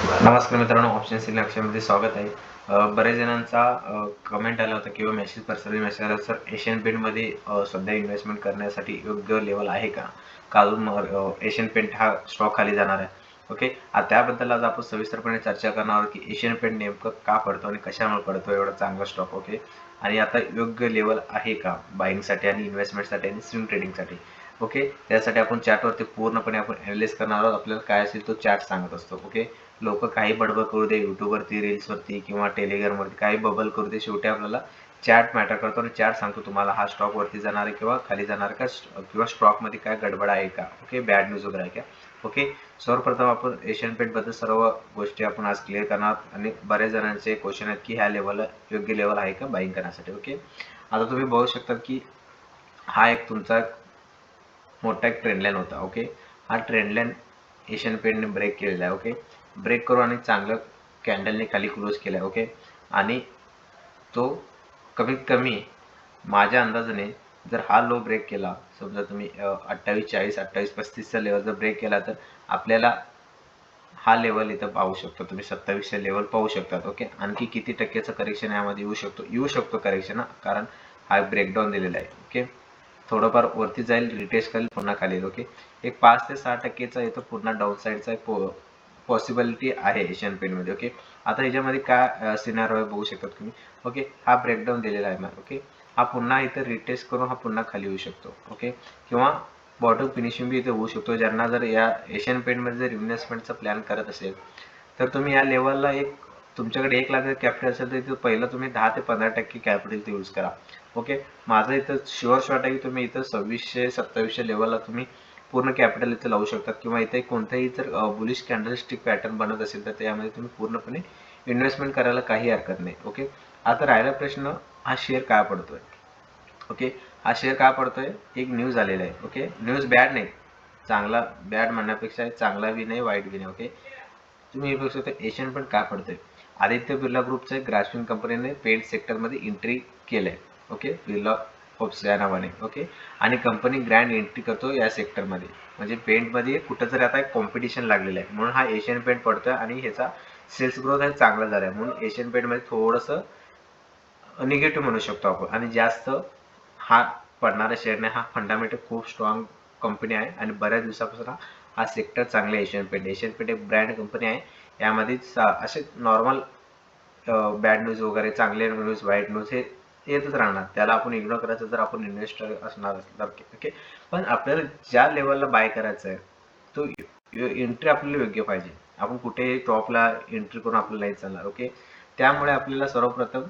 नमस्कार मित्रांनो ऑप्शन सिलेक्शनमध्ये स्वागत आहे. बऱ्याच बरेच जणांचा कमेंट आला होता किंवा मेसेज पर्सनली मेसेज आला. सर एशियन पेंटमध्ये सध्या इन्व्हेस्टमेंट करण्यासाठी योग्य लेवल आहे का? का अजून एशियन पेंट हा स्टॉक खाली जाणार आहे? ओके त्याबद्दल आज आपण सविस्तरपणे चर्चा करणार आहोत की एशियन पेंट नेमकं का पडतो आणि कशामुळे पडतो एवढा चांगला स्टॉक ओके आणि आता योग्य लेवल आहे का? बाईंगसाठी आणि इन्व्हेस्टमेंटसाठी आणि स्विंग ट्रेडिंगसाठी ओके त्यासाठी आपण चार्टवरती पूर्णपणे आपण अनालिस करणार आहोत. आपल्याला काय असेल तो चार्ट सांगत असतो. ओके लोक काही बडबड करू दे युट्यूबवरती रील्सवरती किंवा टेलिग्रामवरती काही बबल करू दे शेवटी आपल्याला चॅट मॅटर करतो आणि चॅट सांगतो तुम्हाला हा स्टॉक वरती जाणार आहे किंवा खाली जाणार का किंवा स्टॉकमध्ये काय गडबड आहे का? ओके बॅड न्यूज वगैरे आहे का? ओके सर्वप्रथम आपण एशियन पेंटबद्दल सर्व गोष्टी आपण आज क्लिअर करणार आणि बऱ्याच जणांचे क्वेश्चन आहेत की ह्या लेवलला योग्य लेवल आहे का बाईंग करण्यासाठी? ओके आता तुम्ही बघू शकता की हा एक तुमचा मोठा एक ट्रेंडलाईन होता. ओके हा ट्रेंडलाईन एशियन पेंटने ब्रेक केलेला आहे ओके ब्रेक करून आणि चांगलं कॅन्डलने खाली क्लोज केला आहे ओके आणि तो कमीत कमी माझ्या अंदाजाने जर हा लो ब्रेक केला समजा तुम्ही अठ्ठावीस चाळीस अठ्ठावीस पस्तीसचा लेवल जर ब्रेक केला तर आपल्याला हा लेवल इथं पाहू शकतो तुम्ही सत्तावीसचे लेवल पाहू शकतात ओके आणखी किती टक्क्याचं करेक्शन यामध्ये येऊ शकतो येऊ शकतो करेक्शन कारण हा ब्रेकडाऊन दिलेला आहे ओके थोडंफार वरती जाईल रिटेस्ट करेल पुन्हा खाली ओके एक पाच ते सहा टक्केचा इथं पुन्हा डाऊन साईडचा पो पॉसिबिलिटी आहे एशियन पेंटमध्ये ओके आता ह्याच्यामध्ये काय सिनार बघू शकतात तुम्ही. ओके हा ब्रेकडाऊन दिलेला आहे मॅम ओके हा पुन्हा इथं रिटेस्ट करून हा पुन्हा खाली येऊ शकतो. ओके किंवा बॉटम फिनिशिंग बी इथे होऊ शकतो. ज्यांना जर या एशियन पेंटमध्ये जर इन्व्हेस्टमेंटचा प्लॅन करत असेल तर तुम्ही या लेवलला एक तुमच्याकडे एक लाख कॅपिटल असेल तर इथं पहिलं तुम्ही दहा ते पंधरा टक्के कॅपिटल ते यूज करा. ओके माझं इथं शुअर शॉट आहे की तुम्ही इथं सव्वीसशे सत्तावीसशे लेवलला तुम्ही पूर्ण कॅपिटल इथे लावू शकतात किंवा इथे कोणताही जर बुलिश कॅन्डलस्टिक पॅटर्न बनत असेल तर त्यामध्ये तुम्ही पूर्णपणे इन्व्हेस्टमेंट करायला काही हरकत नाही. ओके आता राहिला प्रश्न हा शेअर काय पडतोय? ओके हा शेअर काय पडतोय? एक न्यूज आलेला आहे. ओके न्यूज बॅड नाही. चांगला बॅड म्हणण्यापेक्षा चांगला बी नाही वाईट बी नाही. ओके तुम्ही हे बघू शकता एशियन पण काय पडतोय? आदित्य बिर्ला ग्रुपच्या ग्रास्पिंग कंपनीने पेंट सेक्टरमध्ये एंट्री केलंय. ओके बिर्ला ऑप्स या नावाने. ओके आणि कंपनी ग्रँड एंट्री करतो या सेक्टरमध्ये म्हणजे पेंटमध्ये कुठं तरी आता एक कॉम्पिटिशन लागलेलं आहे. म्हणून हा एशियन पेंट पडतोय आणि ह्याचा सेल्स ग्रोथ हा चांगला झाला आहे म्हणून एशियन पेंटमध्ये थोडंसं निगेटिव्ह म्हणू शकतो आपण. आणि जास्त हा पडणाऱ्या शेअरने हा फंडामेंटल खूप स्ट्रॉंग कंपनी आहे. आणि बऱ्याच दिवसापासून हा हा सेक्टर चांगला आहे एशियन पेंट एशियन पेंट एक ब्रँड कंपनी आहे. यामध्ये असे नॉर्मल बॅड न्यूज वगैरे चांगले न्यूज वाईट न्यूज हे येतच राहणार. त्याला आपण इग्नोर करायचं जर आपण इन्व्हेस्टर असणार तर ओके पण आपल्याला ज्या लेवलला बाय करायचं आहे तो एंट्री आपल्याला योग्य पाहिजे. आपण कुठेही टॉपला एंट्री करून आपल्याला नाही चालणार ओके? त्यामुळे आपल्याला सर्वप्रथम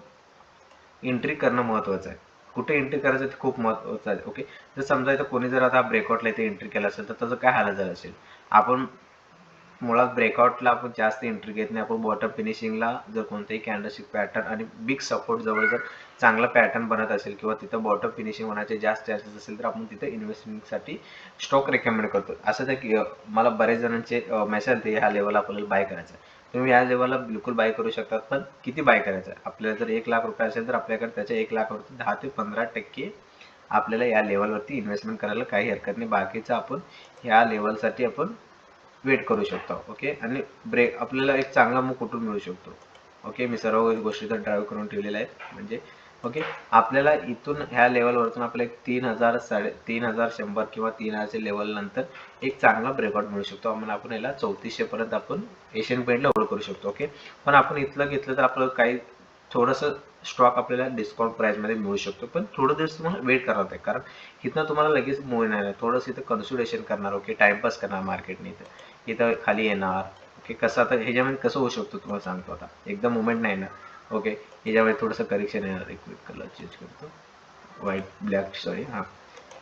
एंट्री करणं महत्त्वाचं आहे. कुठे एंट्री करायचं ते खूप महत्त्वाचं आहे ओके? जर समजा इथं कोणी जर आता ब्रेकआउटला इथे एंट्री केला असेल तर त्याचं काय हालत झालं असेल? आपण मुळात ब्रेकआउटला आपण जास्त एंट्री घेत नाही. आपण बॉटम फिनिशिंगला जर कोणतंही कॅन्डलस्टिक पॅटर्न आणि बिग सपोर्ट जवळ जर चांगला पॅटर्न बनत असेल किंवा तिथं बॉटम फिनिशिंग होण्याचे जास्त चान्सेस असेल तर आपण तिथं इन्व्हेस्टमेंटसाठी स्टॉक रेकमेंड करतो. असं तर की मला बरेच जणांचे मेसेज आले ह्या लेवलला आपल्याला बाय करायचं आहे. तुम्ही या लेवलला बिलकुल बाय करू शकतात पण किती बाय करायचं आहे? आपल्याला जर एक लाख रुपये असेल तर आपल्याकडे त्याच्या एक लाखावरती दहा ते पंधरा टक्के आपल्याला या लेवलवरती इन्व्हेस्टमेंट करायला काही हरकत नाही. बाकीचं आपण ह्या लेवलसाठी आपण वेट करू शकतो ओके? आणि ब्रेक आपल्याला एक चांगला मूग कुठून मिळू शकतो ओके? मी सर्व गोष्टी तर ड्राईव्ह करून ठेवलेल्या आहेत म्हणजे ओके? आपल्याला इथून ह्या लेवलवरतून आपल्याला एक तीन हजार साडे तीन हजार शंभर किंवा तीन हजारच्या लेवल नंतर एक चांगला ब्रेकआउट मिळू शकतो. म्हणून आपण याला चौतीसशे पर्यंत आपण एशियन पेंटला होल्ड करू शकतो ओके? पण आपण इथलं घेतलं तर आपलं काही थोडंसं स्टॉक आपल्याला डिस्काउंट प्राईसमध्ये मिळू शकतो पण थोडं दिवस तुम्हाला वेट करणार आहे कारण इथनं तुम्हाला लगेच मूव येणार आहे थोडंसं इथं कन्सुलेशन करणार ओके? टाइमपास करणार मार्केटने इथं. इथं खाली येणार. ओके कसं आता ह्याच्यामध्ये कसं होऊ शकतो तुम्हाला सांगतो आता. एकदम मुवमेंट नाही येणार ओके ह्याच्यामध्ये थोडंसं करेक्शन येणार एक कलर चेंज करतो. व्हाईट ब्लॅक सॉरी हां.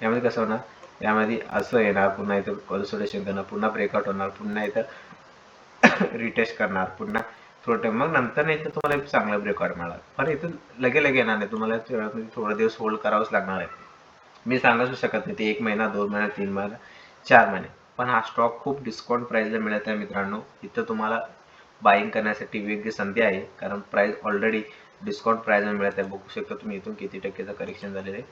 यामध्ये कसं होणार? यामध्ये असं येणार पुन्हा इथं कॉन्सोलेशन करणार पुन्हा ब्रेकआउट होणार पुन्हा इथं रिटेस्ट करणार पुन्हा थोडं टाइम मग नंतर नाही तर तुम्हाला एक चांगला ब्रेकआउट मिळणार. पण इथं लगे लगे येणार नाही. तुम्हाला म्हणजे थोडा दिवस होल्ड करावंच लागणार आहे. मी सांगू शकत नाही ते एक महिना दोन महिना तीन महिना चार महिने. पण हा स्टॉक खूप डिस्काउंट प्राईजला मिळत आहे मित्रांनो. इथं तुम्हाला बाईंग करण्यासाठी वेगळी संधी आहे. कारण प्राईज ऑलरेडी डिस्काउंट प्राईजला मिळत आहे. बघू शकता तुम्ही इथून किती टक्केचं करेक्शन झालेलं आहे.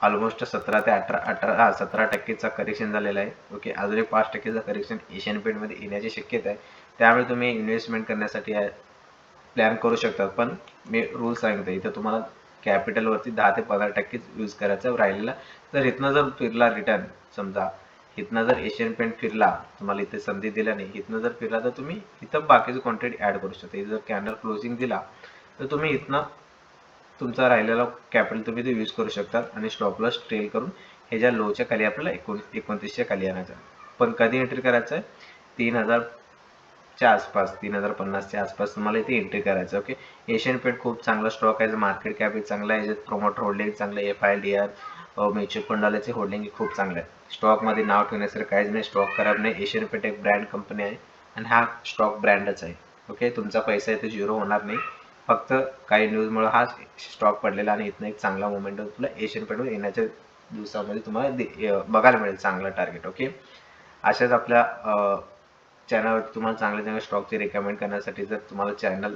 ऑलमोस्ट सतरा ते अठरा अठरा हा सतरा टक्केचा करेक्शन झालेला आहे. ओके अजून एक पाच टक्केचं करेक्शन एशियन पेंटमध्ये येण्याची शक्यता आहे. त्यामुळे तुम्ही इन्व्हेस्टमेंट करण्यासाठी प्लॅन करू शकतात पण मी रूल सांगतो इथं तुम्हाला कॅपिटलवरती दहा ते पंधरा टक्केच यूज करायचं राहिलेला. तर इथनं जर फिरला रिटर्न समजा इथनं जर एशियन पेंट फिरला तुम्हाला इथे संधी दिल्या नाही इथनं जर फिरला तर तुम्ही इथं बाकीचं क्वांटिटी ऍड करू शकता. इथं जर कॅन्डल क्लोजिंग दिला तर तुम्ही इथनं तुमचा राहिलेला कॅपिटल तुम्ही ते यूज करू शकता आणि स्टॉपलॉस ट्रेल करून ह्याच्या लोच्या खाली आपल्याला एकोण एकोणतीसच्या खाली आणायचं पण कधी एंट्री करायचं आहे? तीन हजारच्या आसपास तीन हजार पन्नासच्या आसपास तुम्हाला इथे एंट्री करायचं ओके एशियन पेंट खूप चांगला स्टॉक आहे मार्केट कॅप चांगला आहे प्रोमोट होल्डिंग चांगलं आहे F I D R mutual फंडालाचे holding खूप चांगलं आहे. स्टॉकमध्ये नाव ठेवण्यासारखं काहीच नाही स्टॉक खराब नाही. एशियन पेंट एक ब्रँड कंपनी आहे आणि हा स्टॉक ब्रँडच आहे. ओके? तुमचा पैसा इथे झिरो होणार नाही. फक्त काही न्यूजमुळे हा स्टॉक पडलेला आणि इथनं एक चांगला मोमेंट तुला एशियन पेंटवर येण्याच्या दिवसामध्ये तुम्हाला दे- बघायला मिळेल चांगला टार्गेट ओके? अशाच आपल्या चॅनलवरती तुम्हाला चांगले चांगले स्टॉकचे रिकमेंड करण्यासाठी जर तुम्हाला चॅनल